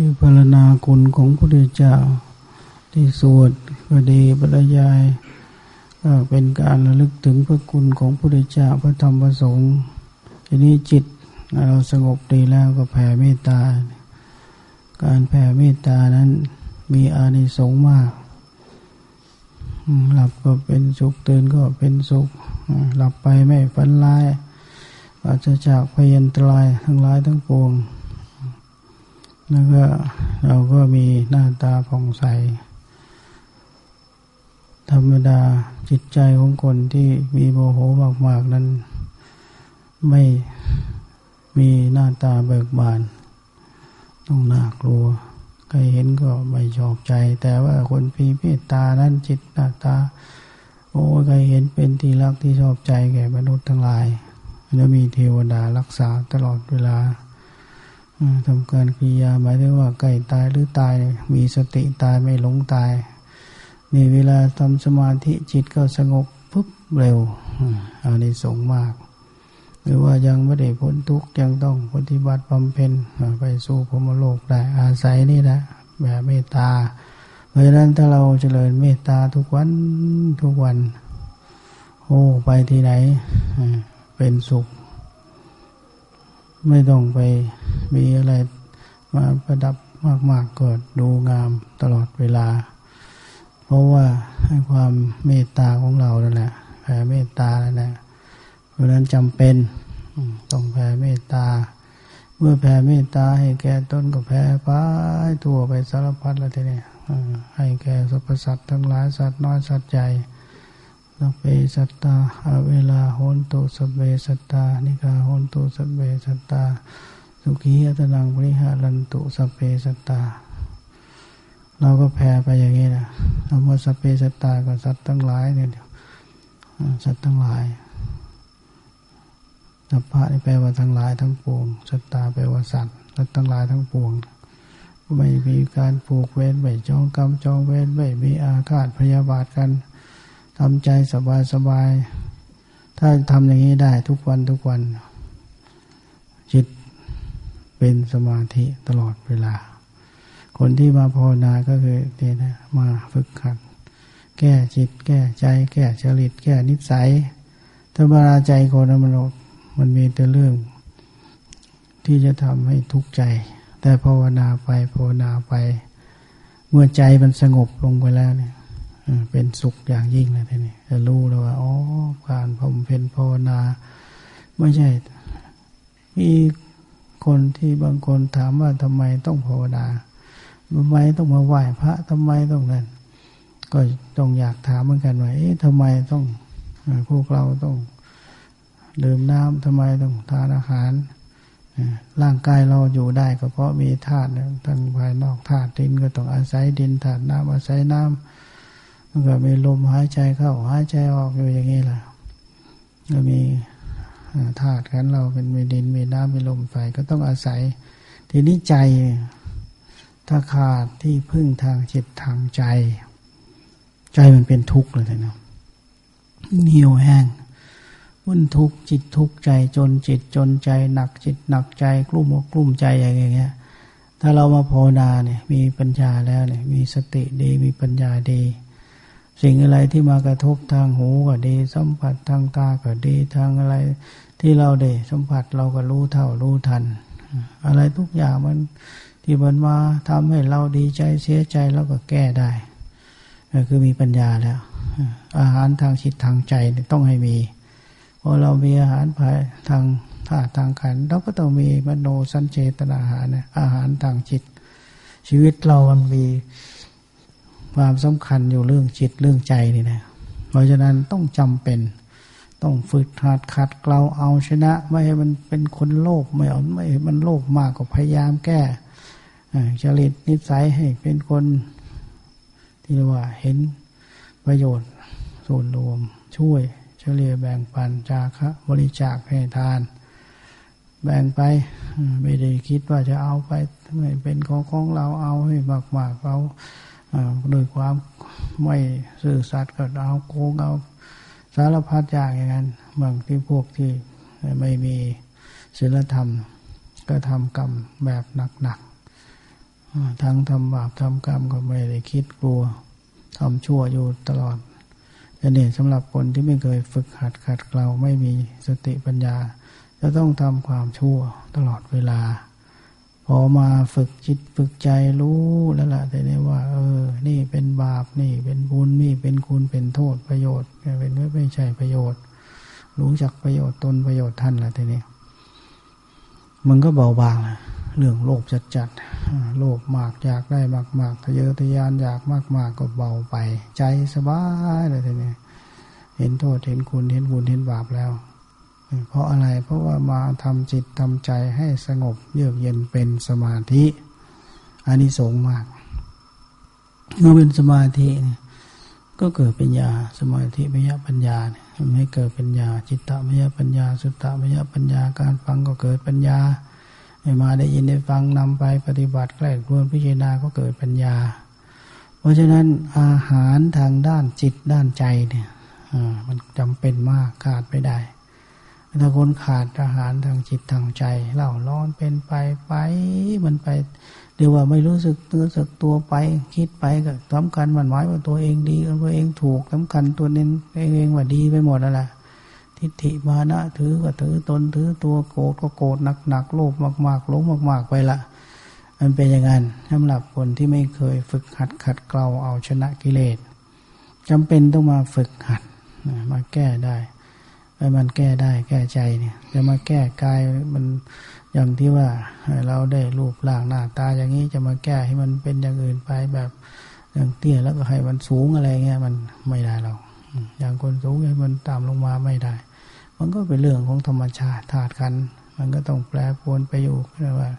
ที่พรรณนาคุณของพระพุทธเจ้า ที่สวดก็ดีบรรยายก็เป็นการระลึกถึงพระคุณของพระพุทธเจ้าพระธรรมพระสงฆ์ทีนี้จิตเราสงบดีแล้วก็แผ่เมตตา การแผ่เมตตานั้นมีอานิสงส์มาก หลับก็เป็นสุขตื่นก็เป็นสุข หลับไปไม่ฝันร้ายปราศจากพยันตรายทั้งร้ายทั้งปวง แล้วก็เราก็มีหน้าตาผ่องใส ธรรมดาจิตใจของคนที่มีโมโหมาก ๆ นั้น ไม่มีหน้าตาเบิกบาน ต้องน่ากลัว ใครเห็นก็ไม่ชอบใจ แต่ว่าคนพีเมตตานั้นจิตหน้าตา โอ้ใครเห็นเป็นที่รักที่ชอบใจแก่มนุษย์ทั้งหลาย แล้วมีเทวดารักษาตลอดเวลา ทำการกิริยาหมายถึงว่าใกล้ตายหรือตาย มีสติตายไม่หลงตายนี่เวลาทำสมาธิจิตก็สงบปุ๊บเร็วอันนี้สงมาก หรือว่ายังไม่ได้พ้นทุกข์ยังต้องปฏิบัติบำเพ็ญไปสู่พรมโลกได้อาศัยนี่แหละแบบเมตตา เพราะฉะนั้นถ้าเราเจริญเมตตาทุกวันทุกวัน โอ้ไปที่ไหนเป็นสุข ไม่ต้องไปมีอะไรมาประดับมากๆก็ดูงามตลอดเวลา เพราะว่าให้ความเมตตาของเรานั่นแหละแผ่เมตตานั่นแหละเพราะนั้นจำเป็นต้องแผ่เมตตา เมื่อแผ่เมตตาให้แก่ต้นก็แผ่ไปทั่วไปสารพัดแล้วทีนี้ให้แก่สรรพสัตว์ทั้งหลายสัตว์น้อยสัตว์ใหญ่ สเพสัตตาอาเวลาโหนตุสเบสัตตา นิกาโหนตุสเบสัตตา สุขีอัตนังปริหารันตุสเปสัตตา เราก็แผ่ไปอย่างนี้นะคำว่าสเปสัตตากับสัตว์ทั้งหลายเนี่ยสัตว์ทั้งหลายสัพพะนี่แปลว่าทั้งหลายทั้งปวง สัตตาแปลว่าสัตว์ สัตว์ทั้งหลายทั้งปวง ไม่มีการผูกเวรไม่จองกรรมจองเวรไม่มีอาฆาตพยาบาทกัน ทำใจสบายสบาย ถ้าทำอย่างนี้ได้ทุกวันทุกวัน จิตเป็นสมาธิตลอดเวลา คนที่มาภาวนาก็คือเนี่ยนะมาฝึกขัด แก้จิต แก้ใจ แก้จริต แก้นิสัยถ้าบาราใจคนมันมันมีแต่เรื่อง ที่จะทำให้ทุกข์ใจ แต่ภาวนาไปภาวนาไป เมื่อใจมันสงบลงไปแล้วเนี่ย เป็นสุขอย่างยิ่งเลยทีนี้จะรู้แล้วว่าอ๋อการพมเพนภาวนา ไม่ใช่ มีคนที่บางคนถามว่าทำไมต้องภาวนาทำไมต้องมาไหว้พระทำไมต้องนั่นก็ต้องอยากถามเหมือนกันว่าเอ๊ะทำไมต้องพวกเราต้องดื่มน้ำทำไมต้องทานอาหารร่างกายเราอยู่ได้ก็เพราะมีธาตุทั้งภายนอกธาตุดินก็ต้องอาศัยดินธาตุน้ำอาศัยน้ำ มันก็มีลมหายใจเข้าหายใจออกอยู่อย่างนี้แหละก็มีธาตุกันเราเป็นมีดินมีน้ำมีลมไฟก็ต้องอาศัย ทีนี้ใจ ถ้าขาดที่พึ่งทางจิตทางใจ ใจมันเป็นทุกข์เลยนะเหี่ยวแห้งวุ่นทุกข์จิตทุกข์ใจจนจิตจนใจหนักจิตหนักใจกลุ้มกลุ้มใจอย่างเงี้ย ถ้าเรามาภาวนาเนี่ย มีปัญญาแล้วเนี่ย มีสติดีมีปัญญาดี สิ่งอะไรที่มากระทบทางหูก็ดี สัมผัสทางตาก็ดีทางอะไร ที่เราได้สัมผัสเราก็รู้เท่ารู้ทัน อะไรทุกอย่างมันที่มันมาทำให้เราดีใจเสียใจเราก็แก้ได้ก็คือมีปัญญาแล้ว อาหารทางจิตทางใจต้องให้มีพอเรามีอาหารภายทางธาตุทางขันเราก็ต้องมีมโนสัญเจตนาอาหารอาหารทางจิต ชีวิตเรามันมี ความสำคัญอยู่เรื่องจิตเรื่องใจนี่นะ เพราะฉะนั้นต้องจำเป็น ต้องฝึกหัดขัดเกลาเอาชนะ ไม่ให้มันเป็นคนโลภไม่เอาไม่ให้มันโลภมากก็พยายามแก้จริตนิสัยให้เป็นคนที่เรียกว่าเห็นประโยชน์ส่วนรวม ช่วยเฉลี่ยแบ่งปันจาคะบริจาคให้ทาน แบ่งไปไม่ได้คิดว่าจะเอาไปไม่เป็นของของเราเอาให้มากๆเอา ด้วยความไม่ซื่อสัตย์ก็เอาโกงเอาสารพัดอย่างอย่างนั้น บางที่พวกที่ไม่มีศีลธรรม ก็ทำกรรมแบบหนักๆทั้งทำบาปทำกรรมก็ไม่ได้คิดกลัวทำชั่วอยู่ตลอดอันนี้สำหรับคนที่ไม่เคยฝึกหัดขัดเกลาไม่มีสติปัญญา จะต้องทำความชั่วตลอดเวลา พอมาฝึกจิตฝึกใจรู้แล้วล่ะแต่นี้ว่า เออ นี่เป็นบาปนี่ เป็นบุญนี่เป็นคุณเป็นโทษประโยชน์เป็นไม่ไม่ใช่ประโยชน์ รู้จักประโยชน์ตนประโยชน์ท่านละทีนี้มันก็เบาบางเรื่องโลภจัดจัดโลภมากอยากได้มากมากทะเยอทะยานอยากมากมากก็เบาไป ใจสบายเลยทีนี้เห็นโทษเห็นคุณเห็นบุญเห็นบาปแล้ว เพราะอะไรเพราะว่ามาทำจิตทำใจให้สงบเยือกเย็นเป็นสมาธิอันนี้สงมากเมื่อเป็นสมาธิก็เกิดปัญญาสมาธิมยปัญญาเนี่ยทำให้เกิดปัญญา จิตตมยปัญญา สุตตมยปัญญาการฟังก็เกิดปัญญาให้มาได้ยินได้ฟังนำไปปฏิบัติใกล้ควนพิจารณาก็เกิดปัญญา เพราะฉะนั้นอาหารทางด้านจิตด้านใจเนี่ยมันจำเป็นมากขาดไม่ได้ ถ้าคนขาดอาหารทางจิตทางใจเล่าร้อนเป็นไปไปมันไปเรียกว่าไม่รู้สึกตัวสึกตัวไป คิดไปก็สำคัญมันหมายว่าตัวเองดีตัวเองถูกสำคัญตัวเองเองว่าดีไปหมดแล้วล่ะทิฏฐิมานะถือก็ถือตนถือตัวโกรธก็โกรธหนักหนักโลภมากๆหลงมาก ๆ ไปละมันเป็นอย่างนั้นสำหรับคนที่ไม่เคยฝึกหัดขัดเกลาเอาชนะกิเลสจำเป็นต้องมาฝึกหัดมาแก้ได้ ไอ้มันแก้ได้แก้ใจเนี่ยจะมาแก้กายมันอย่างที่ว่าเราได้รูปร่างหน้าตาอย่างนี้จะมาแก้ให้มันเป็นอย่างอื่นไปแบบอย่างเตี้ยแล้วก็ให้มันสูงอะไรเงี้ยมันไม่ได้เราอย่างคนสูงให้มันต่ำลงมาไม่ได้ มันก็เป็นเรื่องของธรรมชาติธาตุกันมันก็ต้องแปรปรวนไปอยู่นะว่า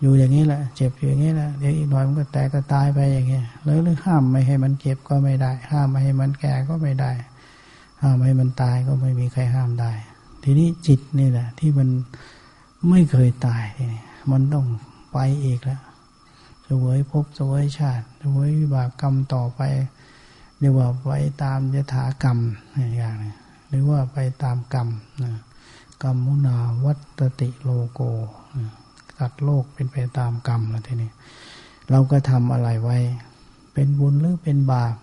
อยู่อย่างนี้แหละเจ็บอยู่อย่างนี้แหละเดี๋ยวอีกหน่อยมันก็แตกก็ตายไปอย่างเงี้ยแล้วหรือห้ามไม่ให้มันเจ็บก็ไม่ได้ ห้ามไม่ให้มันแก่ก็ไม่ได้ ห้ามไม่ให้มันตายก็ไม่มีใครห้ามได้ ทีนี้จิตนี่แหละ ที่มันไม่เคยตายมันต้องไปอีกแล้วสวยพบสวยชาติสวยวิบากกรรมต่อไปเรียกว่าไปตามยถากรรมอย่างนี้หรือว่าไปตามกรรมนะกรรมมุนาวัตติโลโกสัตว์โลกเป็นไปตามกรรมแล้วทีนี้ เราก็ทำอะไรไว้ เป็นบุญหรือเป็นบาป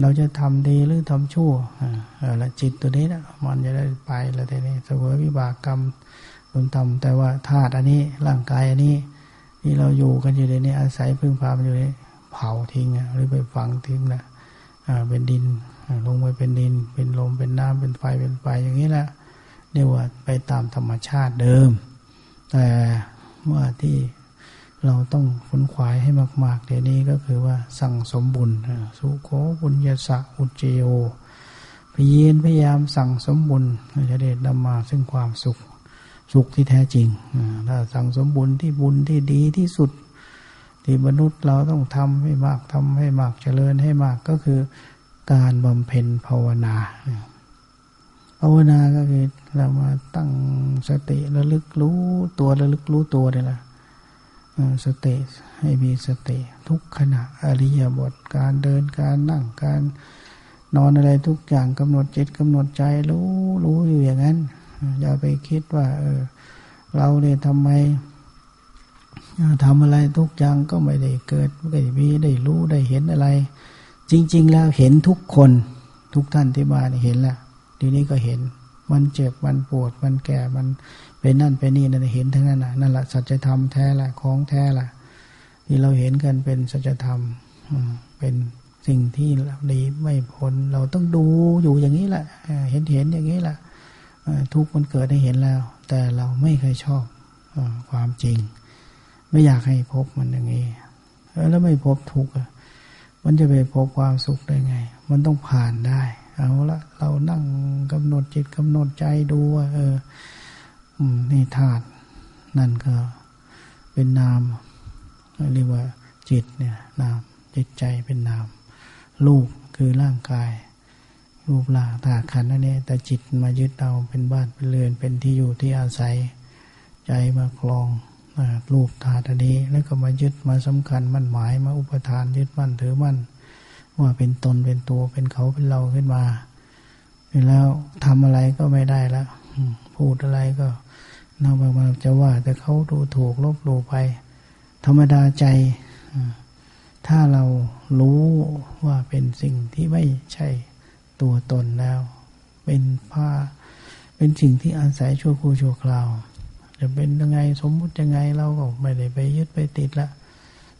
เราจะทำดีหรือทำชั่วอ่าละจิตตัวนี้นะมันจะได้ไปแล้วทีนี้เสวยวิบากกรรมบุญทำแต่ว่าธาตุอันนี้ร่างกายอันนี้ที่เราอยู่กันอยู่ในนี้อาศัยพึ่งพามันอยู่นี้เผาทิ้งหรือไปฝังทิ้งนะเป็นดินลงไปเป็นดิน เป็นลมเป็นน้ำเป็นไฟเป็นไฟอย่างนี้แหละเรียกว่าไปตามธรรมชาติเดิม แต่เมื่อที่ เราต้องฝนขวายให้มาก ๆ เดี๋ยวนี้ก็คือว่าสั่งสมบุญสุโขบุญยสะอุจเจโอพยเยนพยายามสั่งสมบุญจะได้นำมาซึ่งความสุขสุขที่แท้จริงถ้าสั่งสมบุญที่บุญที่ดีที่สุด ที่มนุษย์เราต้องทำให้มากทำให้มากเจริญให้มากก็คือการบำเพ็ญภาวนาภาวนาก็คือเรามาตั้งสติระลึกรู้ตัวระลึกรู้ตัวนี่แหละ สติให้มีสติ ทุกขณะอริยบทการเดินการนั่งการนอนอะไรทุกอย่างกำหนดจิตกำหนดใจรู้รู้อยู่อย่างนั้น อย่าไปคิดว่า เออ เราเนี่ยทำไมทำอะไรทุกอย่างก็ไม่ได้เกิดไม่ได้มีได้รู้ได้เห็นอะไร จริง ๆ แล้วเห็นทุกคนทุกท่านที่มาเห็นแล้วทีนี้ก็เห็น มันเจ็บมันปวดมันแก่มัน เป็นนั่นเป็นนี่นั่นเห็นทั้งนั้นนั่นแหละสัจธรรมแท้ละของแท้ละที่เราเห็นกันเป็นสัจธรรมเป็นสิ่งที่เราดีไม่พ้นเราต้องดูอยู่อย่างนี้แหละเห็นเห็นอย่างนี้แหละทุกมันเกิดได้เห็นแล้ว แต่เราไม่เคยชอบความจริง ไม่อยากให้พบมันอย่างนี้แล้วไม่พบทุกข์มันจะไปพบความสุขได้ไง มันต้องผ่านได้ เอาละเรานั่งกำหนดจิตกำหนดใจดูว่าเออ นี่ธาตุนั่นก็เป็นนาม เรียกว่าจิตเนี่ยนามจิตใจเป็นนามลูกคือร่างกาย รูปร่างธาตุขันนั่นเองแต่จิตมายึดเอาเป็นบ้านเป็นเรือนเป็นที่อยู่ที่อาศัยใจมาคลองรูปธาตุนี้ แล้วก็มายึดมาสำคัญมั่นหมายมาอุปทานยึดมั่นถือมั่นว่าเป็นตนเป็นตัวเป็นเขาเป็นเราขึ้นมาแล้วทำอะไรก็ไม่ได้แล้ว พูดอะไรก็นอกมาจะว่า แต่เขาดูถูกลบหลู่ไป ธรรมดาใจ ถ้าเรารู้ว่าเป็นสิ่งที่ไม่ใช่ตัวตนแล้ว เป็นผ้า เป็นสิ่งที่อาศัยชั่วครู่ชั่วคราว จะเป็นยังไงสมมุติยังไงเราก็ไม่ได้ไปยึดไปติดละ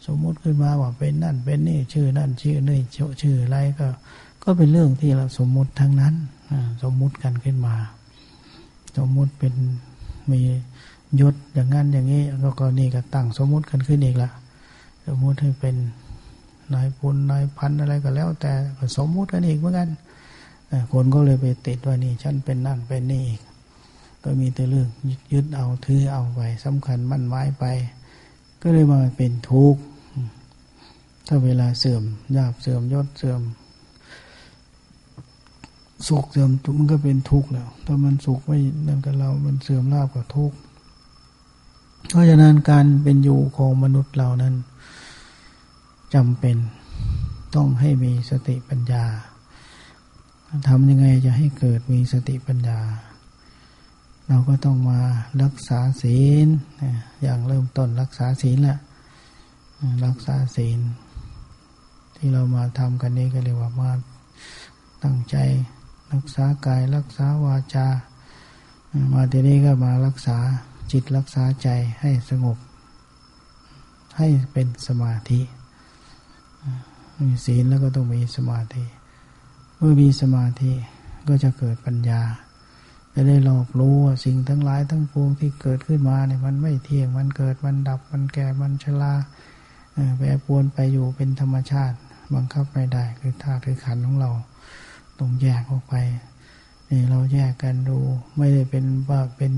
สมมุติขึ้นมาว่าเป็นนั่นเป็นนี่ชื่อนั่นชื่อนี่ชื่ออะไรก็ ก็เป็นเรื่องที่เราสมมุติทั้งนั้นสมมุติกันขึ้นมา สมมุติเป็นมียศอย่างนั้นอย่างนี้แล้วก็นี่ก็ตั้งสมมุติกันขึ้นอีกละสมมุติให้เป็นนายพลนายพันอะไรก็แล้ว แต่สมมุติกันอีกเหมือนกันคนก็เลยไปติดว่านี่ฉันเป็นนั่นเป็นนี่อีก ก็มีแต่เรื่องยึดเอาถือเอาไปสำคัญมั่นหมายไป ก็เลยมาเป็นทุกข์ถ้าเวลาเสื่อมยาบเสื่อมยศเสื่อม สุขเสื่อมมันก็เป็นทุกข์แล้ว ถ้ามันสุขไม่นั่นกับเรา มันเสื่อมลาบกับทุกข์ เพราะฉะนั้นการเป็นอยู่ของมนุษย์เรานั้นจำเป็นต้องให้มีสติปัญญาทำยังไงจะให้เกิดมีสติปัญญา เราก็ต้องมารักษาศีล อย่างเริ่มต้นรักษาศีลแหละรักษาศีล ที่เรามาทำกันนี้ก็เรียกว่ามาตั้งใจ รักษากายรักษาวาจา มาทีนี้ก็มารักษาจิตรักษาใจให้สงบ ให้เป็นสมาธิมีศีลแล้วก็ต้องมีสมาธิ เมื่อมีสมาธิก็จะเกิดปัญญา จะได้หลอกรู้ว่าสิ่งทั้งหลายทั้งปวงที่เกิดขึ้นมาเนี่ยมันไม่เที่ยงมันเกิดมันดับมันแก่มันชราแปรปวนไปอยู่เป็นธรรมชาติ บังคับไม่ได้คือธาตุคือขันของเรา ต้องแยกออกไปนี่เราแยกกันดู ไม่ได้เป็นว่าเป็น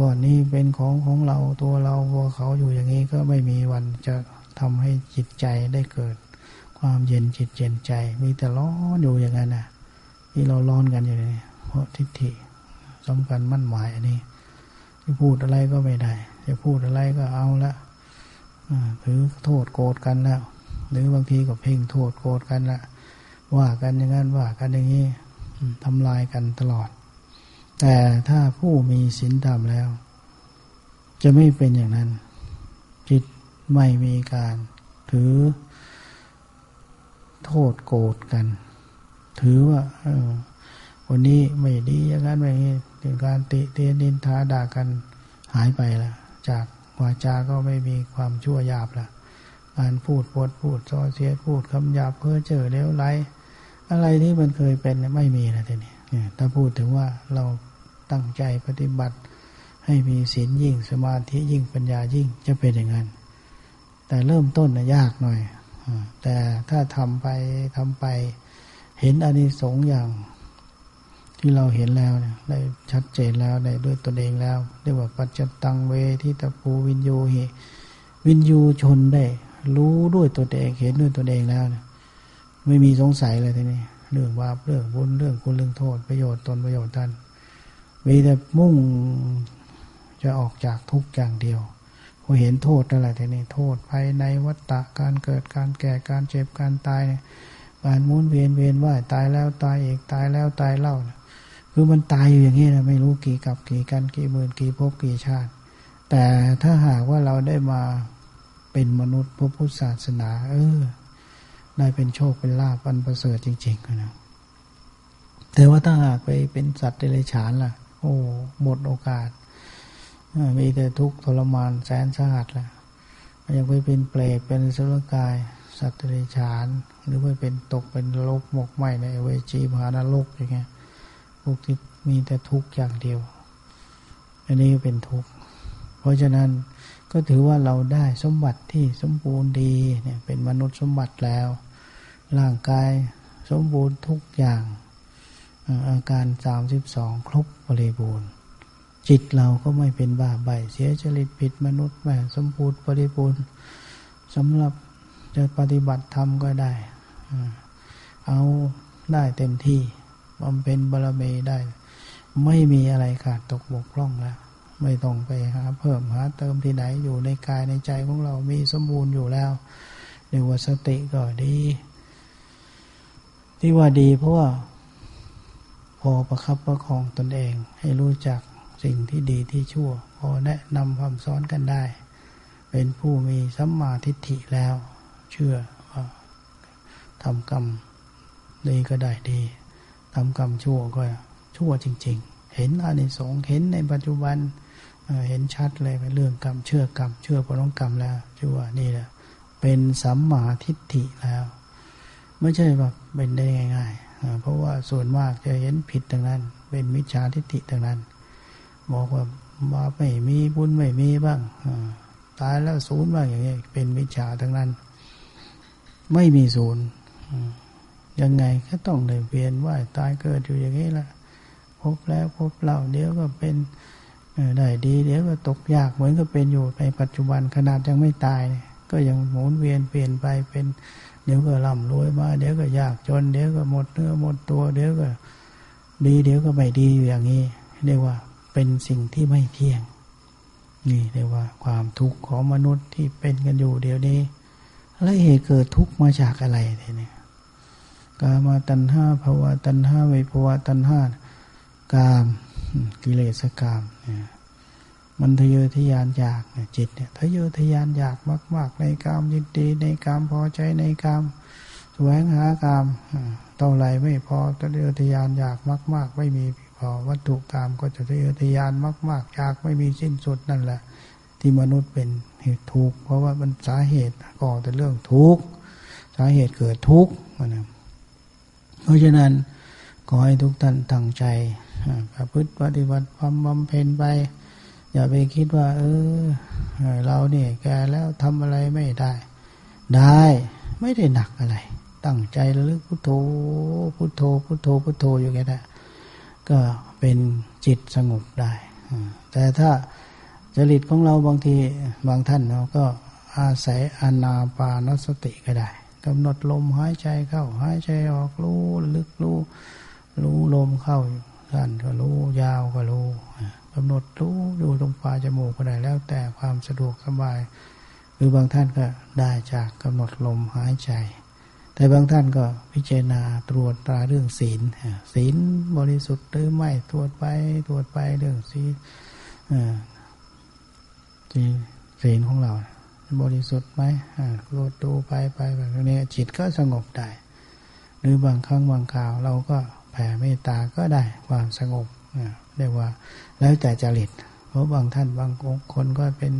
ก่อนนี้เป็นของของเราตัวเราตัวเขาอยู่อย่างนี้ก็ไม่มีวันจะทำให้จิตใจได้เกิด ความเย็นจิตเย็นใจ มีแต่ร้อนอยู่อย่างนั้นนะที่เราร้อนกันอยู่นี่เพราะทิฏฐิสำคัญมั่นหมายอันนี้จะพูดอะไรก็ไม่ได้จะพูดอะไรก็เอาละถือโทษโกรธกันแล้วหรือบางทีก็เพ่งโทษโกรธกันละ ว่ากันอย่างนั้นว่ากันอย่างนี้ทำลายกันตลอด แต่ถ้าผู้มีศีลธรรมแล้ว จะไม่เป็นอย่างนั้น จิตไม่มีการถือโทษโกรธกัน ถือว่าวันนี้ไม่ดีอย่างนั้นแบบนี้ถึงการติเตียนดินทาด่ากันหายไปละจากวาจาก็ไม่มีความชั่วหยาบละการพูดปดพูดซอเสียพูดคำหยาบเพ้อเจ้อเลวไหล อะไรที่มันเคยเป็นไม่มีแล้วทีนี้ถ้าพูดถึงว่าเราตั้งใจปฏิบัติ ให้มีศีลยิ่งสมาธิยิ่งปัญญายิ่งจะเป็นอย่างนั้น แต่เริ่มต้นนะยากหน่อย แต่ถ้าทำไปทำไป เห็นอานิสงส์อย่างที่เราเห็นแล้วเนี่ยได้ชัดเจนแล้วได้ด้วยตนเองแล้วเรียกว่าปัจจตังเวทิตาภูวินยูหิวินยูชนได้ รู้ด้วยตัวเองเห็นด้วยตัวเองแล้วเนี่ย ไม่มีสงสัยเลยทีนี้เรื่องบาปเรื่องบุญเรื่องคุณเรื่องโทษประโยชน์ตนประโยชน์ท่านมีแต่มุ่งจะออกจากทุกอย่างเดียวพอเห็นโทษอะไรทีนี้โทษภายในวัฏฏะการเกิดการแก่การเจ็บการตายเนี่ยการมุนเวียนเวียนว่ายตายแล้วตายอีกตายแล้วตายเล่าคือมันตายอยู่อย่างนี้นะไม่รู้กี่กับกี่กันกี่หมื่นกี่ภพกี่ชาติ แต่ถ้าหากว่าเราได้มาเป็นมนุษย์พระพุทธศาสนา เออ ได้เป็นโชคเป็นลาภอันประเสริฐจริงๆนะแต่ว่าถ้าหากไปเป็นสัตว์เดรัจฉานล่ะ โอ้หมดโอกาสมีแต่ทุกข์ทรมานแสนสาหัสล่ะยังไปเป็นเปรตเป็นสุรกาย สัตว์เดรัจฉาน หรือไปเป็นตกเป็นโลกหมกไหมในเวจีมหานรกอย่างเงี้ยพวกที่มีแต่ทุกข์อย่างเดียว อันนี้ก็เป็นทุกข์ เพราะฉะนั้นก็ถือว่าเราได้สมบัติที่สมบูรณ์ดีเนี่ยเป็นมนุษย์สมบัติแล้ว ร่างกายสมบูรณ์ทุกอย่าง อาการสามสิบสองครบบริบูรณ์ จิตเราก็ไม่เป็นบาใบเสียจริตผิดมนุษย์แบบสมบูรณ์บริบูรณ์สำหรับจะปฏิบัติธรรมก็ได้ เอาได้เต็มที่บำเพ็ญบารมีได้ ไม่มีอะไรขาดตกบกพร่องแล้ว ไม่ต้องไปหาเพิ่มหาเติมที่ไหนอยู่ในกายในใจของเรามีสมบูรณ์อยู่แล้วเรียกว่าสติก็ดี ที่ว่าดีเพราะว่า พอประคับประคองตนเองให้รู้จักสิ่งที่ดีที่ชั่ว พอแนะนำคำสอนกันได้ เป็นผู้มีสัมมาทิฏฐิแล้ว เชื่อว่าทำกรรมดีก็ได้ดีทำกรรมชั่วก็ชั่วจริง ๆ เห็นอานิสงส์เห็นในปัจจุบันเห็นชัดเลยเป็นเรื่องกรรมเชื่อกรรม เชื่อผลของกรรมแล้วชื่วนี่แหละเป็นสัมมาทิฏฐิแล้ว ไม่ใช่แบบ เป็นได้ง่ายๆ เพราะว่าส่วนมากจะเห็นผิดตรงนั้น เป็นมิจฉาทิฏฐิตรงนั้น บอกว่าบาปไม่มีบุญไม่มีบ้างตายแล้วศูนย์บ้างอย่างนี้เป็นมิจฉาทั้งนั้น ไม่มีศูนย์ยังไงก็ต้องเลยเวียนว่ายตายเกิดอยู่อย่างนี้ละพบแล้วพบเล่าเดี๋ยวก็เป็นได้ดี เดี๋ยวก็ตกยากเหมือนก็เป็นอยู่ในปัจจุบันขนาดยังไม่ตาย ก็ยังหมุนเวียนเปลี่ยนไปเป็น เดี๋ยวก็ร่ำรวยมา เดี๋ยวก็ยากจน เดี๋ยวก็หมดเนื้อหมดตัว เดี๋ยวก็ดี เดี๋ยวก็ไม่ดีอยู่อย่างนี้ เรียกว่าเป็นสิ่งที่ไม่เที่ยง นี่เรียกว่าความทุกข์ของมนุษย์ที่เป็นกันอยู่เดี๋ยวนี้ แล้วเหตุเกิดทุกข์มาจากอะไรเนี่ยกามาตัณหาภาวะตัณหาวิภาวะตัณหากามกิเลสกามเนี่ย มันทะเยอทะยานอยากเนี่ยจิตเนี่ยทะเยอทะยานอยากมาก ๆ ในกามยินดีในกามพอใจในกามแสวงหากามเท่าไรไม่พอทะเยอทะยานอยากมาก ๆ ไม่มีพอวัตถุกามก็จะทะเยอทะยานมาก ๆ อยากไม่มีสิ้นสุดนั่นแหละ ที่มนุษย์เป็นเหตุทุกข์เพราะว่ามันสาเหตุก่อแต่เรื่องทุกข์สาเหตุเกิดทุกข์นะเพราะฉะนั้นขอให้ทุกท่านตั้งใจประพฤติปฏิบัติความบำเพ็ญไป อย่าไปคิดว่า เออ เราเนี่ยแกแล้วทำอะไรไม่ได้ ได้ไม่ได้หนักอะไร ตั้งใจระลึกพุทโธพุทโธพุทโธพุทโธอยู่แค่นั้นก็เป็นจิตสงบได้ แต่ถ้าจริตของเราบางทีบางท่านเราก็อาศัยอนาปานสติก็ได้กำหนดลมหายใจเข้า หายใจออกรู้ลึกรู้รู้ลมเข้าสั้นก็รู้ยาวก็รู้ กำหนดรู้อยู่ตรงปลายจมูกก็ได้แล้วแต่ความสะดวกสบาย หรือบางท่านก็ได้จากกำหนดลมหายใจ แต่บางท่านก็พิจารณาตรวจตราเรื่องศีลศีลบริสุทธิ์หรือไม่ตรวจไปตรวจไปเรื่องศีลศีลของเรา บริสุทธิ์ไหมตรวจดูไปไปแบบนี้จิตก็สงบได้ หรือบางครั้งบางคราวเราก็แผ่เมตตาก็ได้ความสงบ เรียกว่า แล้วแต่จริต เพราะบางท่านบางคนก็เป็น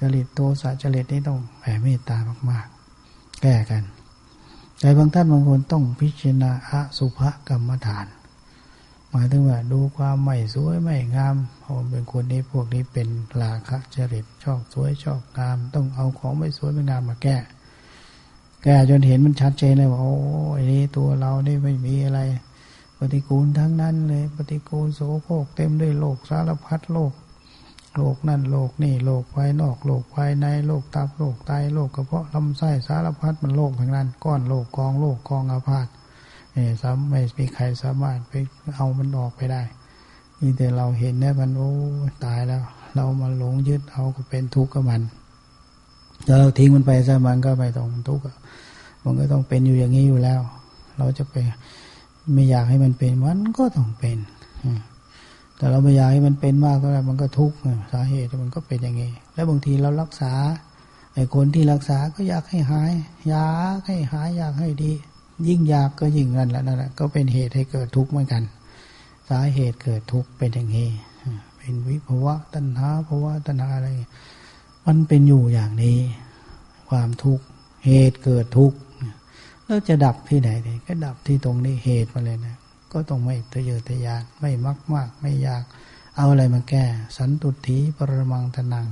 จริตโตสะจริตนี่ต้องแผ่เมตตามาก ๆ แก้กัน แต่บางท่านบางคนต้องพิจารณาอสุภกรรมฐาน หมายถึงว่าดูความไม่สวยไม่งามเพราะเป็นคนนี้พวกนี้เป็นราคะจริตชอบสวยชอบงาม ต้องเอาของไม่สวยไม่งามมาแก้แก้จนเห็นมันชัดเจนเลยว่าโอ้ยนี่ตัวเรานี่ไม่มีอะไร ฏิกูลทั้งนั้นเลย ปฏิกูลโสโครกเต็มด้วยโลกสารพัดโลก โลกนั่นโลกนี่โลกภายนอกโลกภายในโลกตับโลกไตโลกกระเพาะลำไส้สารพัดมันโลกทั้งนั้น ก้อนโลกกองโลกกองอาพาธเนี่ยสามไม่มีใครสามารถไปเอามันออกไปได้นี่แต่เราเห็นเนี่ยมันโอ้ตายแล้ว เรามาหลงยึดเอาก็เป็นทุกข์กับมันแล้วเราทิ้งมันไปซะมันก็ไม่ต้องทุกข์มันก็ต้องเป็นอยู่อย่างนี้อยู่แล้ว เราจะไป ไม่อยากให้มันเป็นมันก็ต้องเป็น แต่เราไม่อยากให้มันเป็นมากเท่าไหร่มันก็ทุกข์สาเหตุมันก็เป็นอย่างนี้ แล้วบางทีเรารักษาไอ้คนที่รักษาก็อยากให้หาย อยากให้หายอยากให้ดี ยิ่งอยากก็ยิ่งนั่นแหละนั่นแหละก็เป็นเหตุให้เกิดทุกข์เหมือนกัน สาเหตุเกิดทุกข์เป็นอย่างนี้เป็นวิภวะตัณหาภาวะตัณหาอะไร มันเป็นอยู่อย่างนี้ ความทุกข์เหตุเกิดทุกข์ แล้วจะดับที่ไหนเนี่ยก็ดับที่ตรงนี้เหตุมาเลยนะ ก็ต้องไม่ทะเยอทะยานไม่มักมาก ไม่อยาก เอาอะไรมาแก้ สันตุถีปรมังทนัง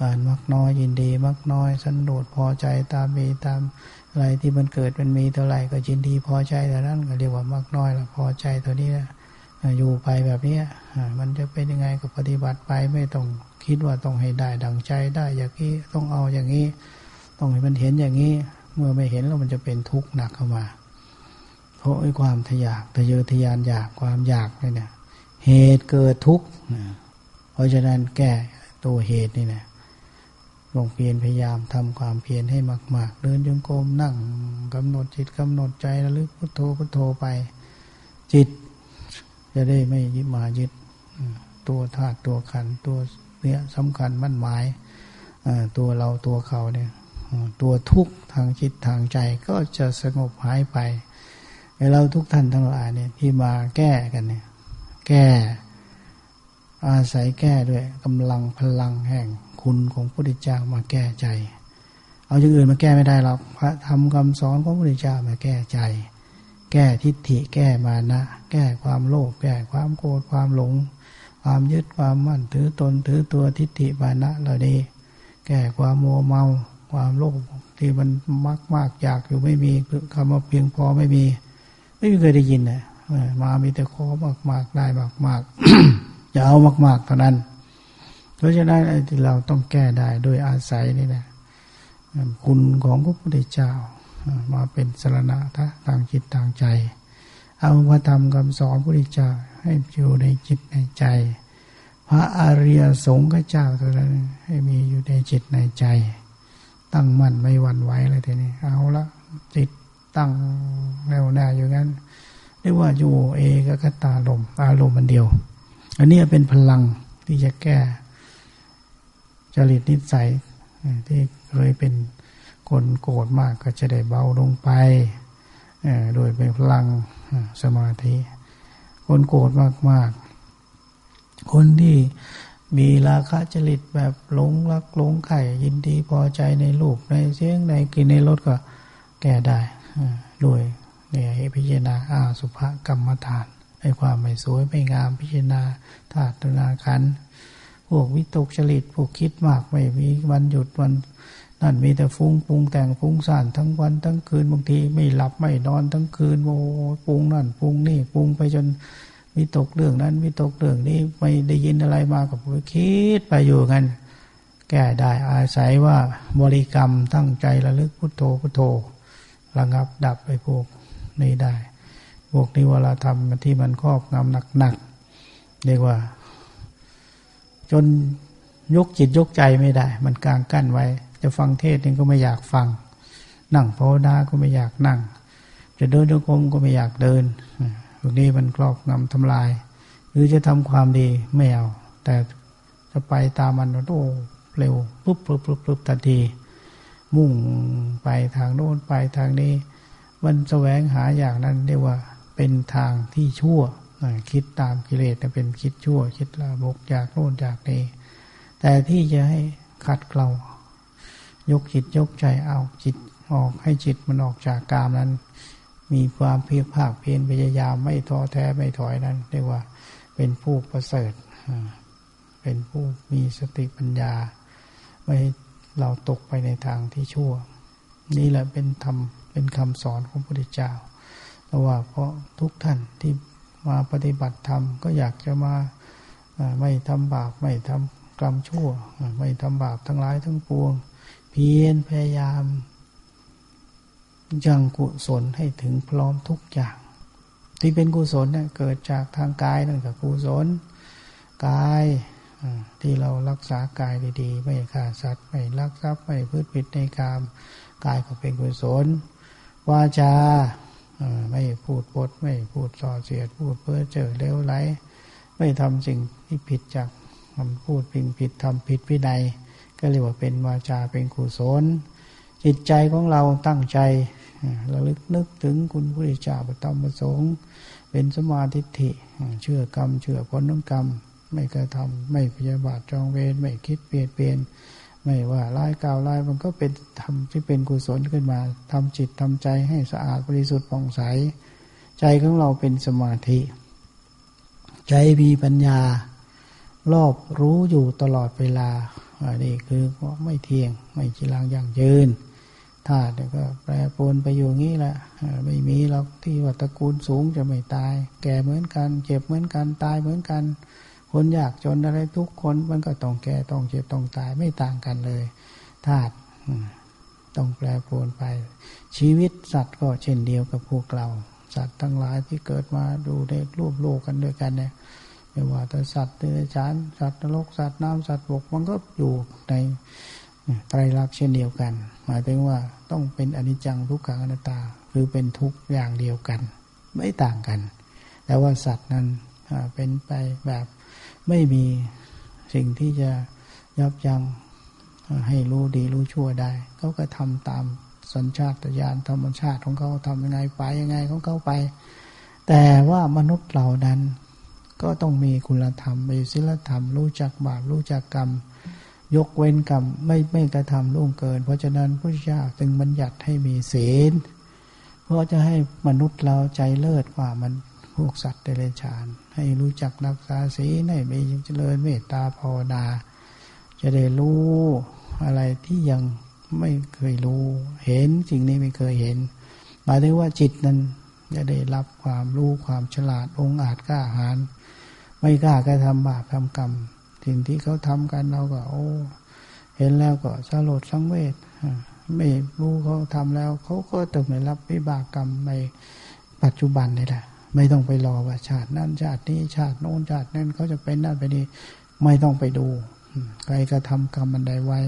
การมักน้อยยินดี มักน้อย สันโดษพอใจตามมีตามอะไรที่มันเกิดมันมีเท่าไหร่ก็ยินดีพอใจแต่นั้นก็เรียกว่ามักน้อยละพอใจตัวนี้นะอยู่ไปแบบนี้มันจะเป็นยังไงก็ปฏิบัติไปไม่ต้องคิดว่าต้องให้ได้ดังใจได้อย่างนี้ต้องเอาอย่างนี้ ต้องให้มันเห็นอย่างนี้ เมื่อไม่เห็นแล้วมันจะเป็นทุกข์หนักเข้ามา เพราะไอ้ความทยากทะเยอทะยานอยากความอยากนี่เนี่ยเหตุเกิดทุกข์เพราะฉะนั้นแก้ตัวเหตุนี่นะลงเพียรพยายามทำความเพียรให้มาก ๆ เดินจงกรมนั่งกำหนดจิตกำหนดใจระลึกพุทโธพุทโธไป จิต จะได้ไม่ยึดมายึดตัวธาตุตัวขันตัวเนี้ยสำคัญมั่นหมายตัวเราตัวเขาเนี่ย ตัวทุกข์ทางจิตทางใจก็จะสงบหายไปเราทุกท่านทั้งหลายเนี่ยที่มาแก้กันเนี่ย แก้ อาศัยแก้ด้วยกำลังพลังแห่งคุณของพระพุทธเจ้ามาแก้ใจ เอาอย่างอื่นมาแก้ไม่ได้หรอกพระธรรมคำสอนของพระพุทธเจ้ามาแก้ใจ แก้ทิฏฐิแก้มานะ แก้ความโลภแก้ความโกรธความหลง ความยึดความมั่นถือตนถือตัวทิฏฐิมานะเหล่านี้แก้ความมัวเมา ความโลภที่มันมากมากอยากอยู่ไม่มีคำว่าเพียงพอไม่มี ไม่เคยได้ยินนะมามีแต่ขอมากมากได้มากมากอย่าเอามากมากเท่านั้น เพราะฉะนั้นไอ้ที่เราต้องแก้ได้โดยอาศัยนี่นะคุณของพระพุทธเจ้า มาเป็นสรณะทางจิตทางใจ เอาพระธรรมคำสอนพระพุทธเจ้าให้อยู่ในจิตในใจพระอริยสงฆ์เจ้าตัวนั้นให้มีอยู่ในจิตในใจ ตั้งมั่นไม่หวั่นไหวเลยทีนี้ เอาละจิตตั้งแน่วแน่อยู่งั้นเรียกว่าอยู่เอกคตาลมอารมณ์มันเดียว อันนี้เป็นพลังที่จะแก้จริตนิสัยที่เคยเป็นคนโกรธมากก็จะได้เบาลงไปโดยเป็นพลังสมาธิ คนโกรธมากๆ คนที่ มีราคะจริตแบบหลงรักหลงไข่ยินดีพอใจในรูปในเสียงในกินในรสก็แก้ได้ด้วยเนี่ยพิจารณาอาสุภกรรมฐานให้ความไม่สวยไม่งามพิจารณาธาตุนาคันพวกวิตกจริตพวกคิดมากไม่มีวันหยุดวันนั่นมีแต่ฟุ้งปรุงแต่งฟุ้งซ่านทั้งวันทั้งคืนบางทีไม่หลับไม่นอนทั้งคืนโอ้ปรุงนั่นปรุงนี่ปรุงไปจน วิตกเรื่องนั้นวิตกเรื่องนี้ไม่ได้ยินอะไรมากับคิดไปอยู่กันแก้ได้อาศัยว่าบริกรรมตั้งใจระลึกพุทโธพุทโธระงับดับไปพวกนี้ได้ พวกนี้เวลาทำที่มันครอบงำหนักๆเรียกว่า จนยกจิตยกใจไม่ได้ มันกลางกั้นไว้ จะฟังเทศนี่ก็ไม่อยากฟัง นั่งภาวนาก็ไม่อยากนั่ง จะเดินโยกมก็ไม่อยากเดิน พวกนี้มันครอบงำทำลาย หรือจะทำความดีไม่เอา แต่จะไปตามมันโอ้เร็วปุ๊บปุ๊บปุ๊บปุ๊บทันที มุ่งไปทางโน้นไปทางนี้ มันแสวงหาอย่างนั้นเรียกว่าเป็นทางที่ชั่วคิดตามกิเลสเป็นคิดชั่ว คิดลาบกจากโน้นจากนี้ แต่ที่จะให้ขัดเกลายกจิตยกใจเอาจิตออกให้จิตมันออกจากกามนั้น มีความเพียรภาคเพียรพยายามไม่ท้อแท้ไม่ถอยนั้นเรียกว่าเป็นผู้ประเสริฐเป็นผู้มีสติปัญญา ไม่เราตกไปในทางที่ชั่ว นี่แหละเป็นธรรมเป็นคำสอนของพระพุทธเจ้าแต่ว่าเพราะทุกท่านที่มาปฏิบัติธรรมก็อยากจะมาไม่ทำบาปไม่ทำกรรมชั่ว ไม่ทำบาปทั้งหลายทั้งปวง เพียรพยายาม ยังกุศลให้ถึงพร้อมทุกอย่าง ที่เป็นกุศลเนี่ยเกิดจากทางกายนั่นก็กุศลกายที่เรารักษากายดีๆ ไม่ฆ่าสัตว์ไม่ลักทรัพย์ไม่พืชผิดในกามกายก็เป็นกุศลวาจาไม่พูดปดไม่พูดส่อเสียด พูดเพื่อเจอเลวไหลไม่ทำสิ่งที่ผิดจากคำพูดพิงผิดทำผิดวินัยก็เรียกว่าเป็นวาจาเป็นกุศลจิตใจของเราตั้งใจ ระลึกนึกถึงคุณพระเจ้าประตมประสงค์เป็นสมาธิิเชื่อกรรม เชื่อผลของกรรม ไม่กระทำไม่พยาบาทจองเวรไม่คิดเปลี่ยนเปลี่ยนไม่ว่าลายกาวลายมันก็เป็นทำที่เป็นกุศลขึ้นมาทำจิตทำใจให้สะอาดบริสุทธิ์ผ่องใส ใจของเราเป็นสมาธิ ใจมีปัญญา รอบรู้อยู่ตลอดเวลาอันนี้คือไม่เที่ยงไม่จีรังอย่างยืน ธาตุก็แปรปรวนไปอยู่งี้แหละไม่มีหรอกที่ว่าตระกูลสูงจะไม่ตาย แก่เหมือนกัน เจ็บเหมือนกันตายเหมือนกัน คนยากจนอะไรทุกคนมันก็ต้องแก่ต้องเจ็บต้องตายไม่ต่างกันเลยธาตุต้องแปรปรวนไป ชีวิตสัตว์ก็เช่นเดียวกับพวกเรา สัตว์ทั้งหลายที่เกิดมาดูในรูปโลกกันด้วยกันเนี่ยไม่ว่าแต่สัตว์เดรัจฉานสัตว์นรกสัตว์น้ำสัตว์บกมันก็อยู่ใน ไตรลักษณ์เช่นเดียวกัน หมายถึงว่าต้องเป็นอนิจจังทุกขังอนัตตาคือเป็นทุกอย่างเดียวกัน ไม่ต่างกัน แต่ว่าสัตว์นั้นเป็นไปแบบไม่มีสิ่งที่จะยับยั้งให้รู้ดีรู้ชั่วได้ เขาก็ทำตามสัญชาตญาณธรรมชาติของเขาทำยังไงไปยังไงของเขาไป แต่ว่ามนุษย์เหล่านั้น ก็ต้องมีคุณธรรมมีศีลธรรม รู้จักบาปรู้จักกรรม ยกเว้นกรรมไม่ไม่กระทำล่วงเกิน เพราะฉะนั้นพระเจ้าจึงบัญญัติให้มีศีล เพราะจะให้มนุษย์เราใจเลิศกว่ามันพวกสัตว์เดรัจฉาน ให้รู้จักรักษาศีลให้มีเจริญเมตตาภาวนา จะได้รู้อะไรที่ยังไม่เคยรู้ เห็นสิ่งนี้ไม่เคยเห็น หมายถึงว่าจิตนั้นจะได้รับความรู้ความฉลาดองอาจกล้าหาญไม่กล้ากระทำบาปทำกรรม สิ่งที่เขาทำกันเราก็ โอ้เห็นแล้วก็สลดสังเวชไม่รู้เขาทำแล้ว เขาก็ต้องได้รับวิบากกรรมในปัจจุบันนี่แหละ ไม่ต้องไปรอว่าชาตินั้นชาตินี้ชาติโน้นชาตินั้นเขาจะเป็นนั่นไปนี่ไม่ต้องไปดูใครกระทำกรรมมันใดไว้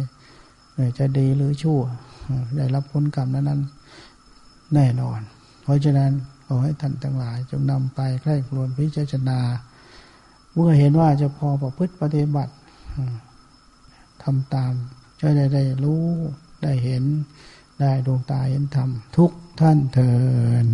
จะดีหรือชั่วได้รับผลกรรมนั้นนั้นแน่นอน เพราะฉะนั้นขอให้ท่านทั้งหลายจงนำไปใกล้ครวนพิจารณา เมื่อเห็นว่าจะพอประพฤติปฏิบัติทำตามจะได้ได้รู้ได้เห็นได้ดวงตาเห็นธรรมทุกท่านเถิน